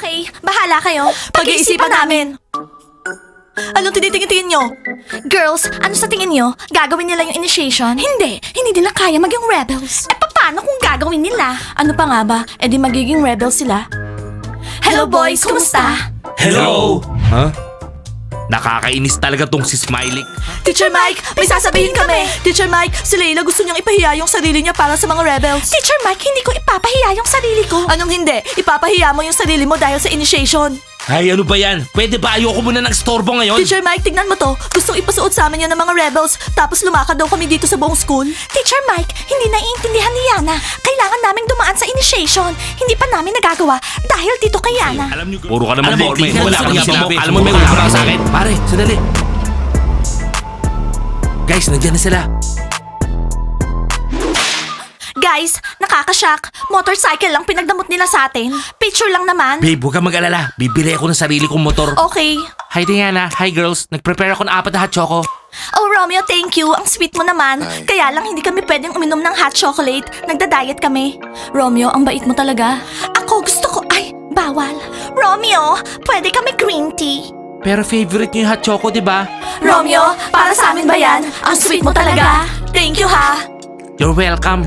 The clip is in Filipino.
Okay, bahala kayo. Pag-iisipan namin. Anong tinitingin-tingin nyo? Girls, ano sa tingin nyo? Gagawin nila yung initiation? Hindi, hindi nila kaya maging rebels. Eh paano kung gagawin nila? Ano pa nga ba? Eh di magiging rebels sila. Hello boys, kumusta? Hello! Huh? Nakakainis talaga tong si Smiley. Teacher Mike, may sasabihin kami. Teacher Mike, si Layla gusto niyang ipahiya yung sarili niya para sa mga rebels. Teacher Mike, hindi ko ipapahiya yung sarili ko. Anong hindi? Ipapahiya mo yung sarili mo dahil sa initiation. Ay, ano ba yan? Pwede ba ayoko muna ng storbo ngayon? Teacher Mike, tignan mo to. Gustong ipasuot sa amin yan ng mga rebels. Tapos lumakad daw kami dito sa buong school. Teacher Mike, hindi naiintindihan ni Yana. Kailangan naming dumaan sa initiation. Hindi pa namin nagagawa dahil dito kay Yana. Alam niyo, Puro ka naman Alam mo, Wala sa kang sinabi. mo. Alam mo, may Wala utang ka sa akin. Pare, sandali. Guys, nandiyan na sila. Guys, nakakashock. Motorcycle lang pinagdamot nila sa atin. Picture lang naman. Babe, huwag kang mag-alala. Bibili ako ng sarili kong motor. Okay. Hi, Diana. Hi, girls. Nag-prepare ako ng apat na hot choco. Oh, Romeo, thank you. Ang sweet mo naman. Kaya lang hindi kami pwedeng uminom ng hot chocolate. Nagda-diet kami. Romeo, ang bait mo talaga. Ako gusto ko... Ay, bawal. Romeo, pwede kami green tea. Pero favorite niyo yung hot choco, di ba? Romeo, para sa amin ba yan? Ang sweet mo talaga. Thank you, ha? You're welcome.